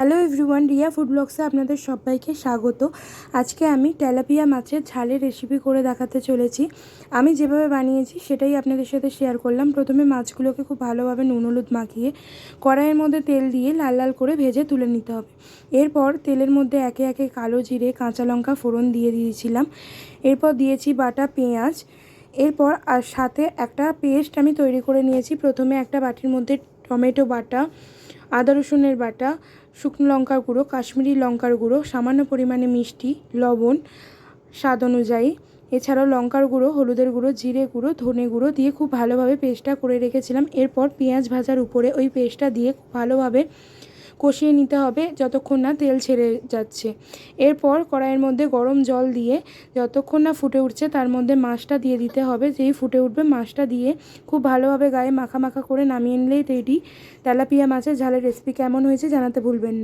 Hello everyone, Riya food ব্লগসে আপনাদের সবাইকে স্বাগত। আজকে আমি তেলাপিয়া মাছের ঝালের রেসিপি করে দেখাতে চলেছি। আমি যেভাবে বানিয়েছি সেটাই আপনাদের সাথে শেয়ার করলাম। প্রথমে মাছগুলোকে খুব ভালোভাবে নুন হলুদ মাখিয়ে কড়াইয়ের মধ্যে তেল দিয়ে লাল লাল করে ভেজে তুলে নিতে হবে। এরপর তেলের মধ্যে একে একে কালো জিরে, কাঁচা লঙ্কা ফোড়ন দিয়ে দিয়েছিলাম। এরপর দিয়েছি বাটা পেঁয়াজ। এরপর আর সাথে একটা পেস্ট আমি তৈরি করে নিয়েছি। প্রথমে একটা বাটির মধ্যে টমেটো বাটা আদা রসুনের বাটা, শুকনো লঙ্কার গুঁড়ো, কাশ্মীরি লঙ্কার গুঁড়ো, সামান্য পরিমাণে মিষ্টি, লবণ, স্বাদ অনুযায়ী। এছাড়াও লঙ্কার গুঁড়ো, হলুদের গুঁড়ো, জিরে গুঁড়ো, ধনে গুঁড়ো দিয়ে খুব ভালোভাবে পেস্টটা করে রেখেছিলাম। এরপর পেঁয়াজ ভাজার উপরে ওই পেস্টটা দিয়ে খুব ভালোভাবে কষিয়ে নিতে হবে যতক্ষণ না তেল ছেড়ে যাচ্ছে। এরপর কড়াইয়ের মধ্যে গরম জল দিয়ে যতক্ষণ না ফুটে উঠছে তার মধ্যে মাছটা দিয়ে দিতে হবে। যেই ফুটে উঠবে মাছটা দিয়ে খুব ভালোভাবে গায়ে মাখা মাখা করে নামিয়ে নিলেই রেডি তেলাপিয়া মাছের ঝালের রেসিপি কেমন হয়েছে জানাতে ভুলবেন না।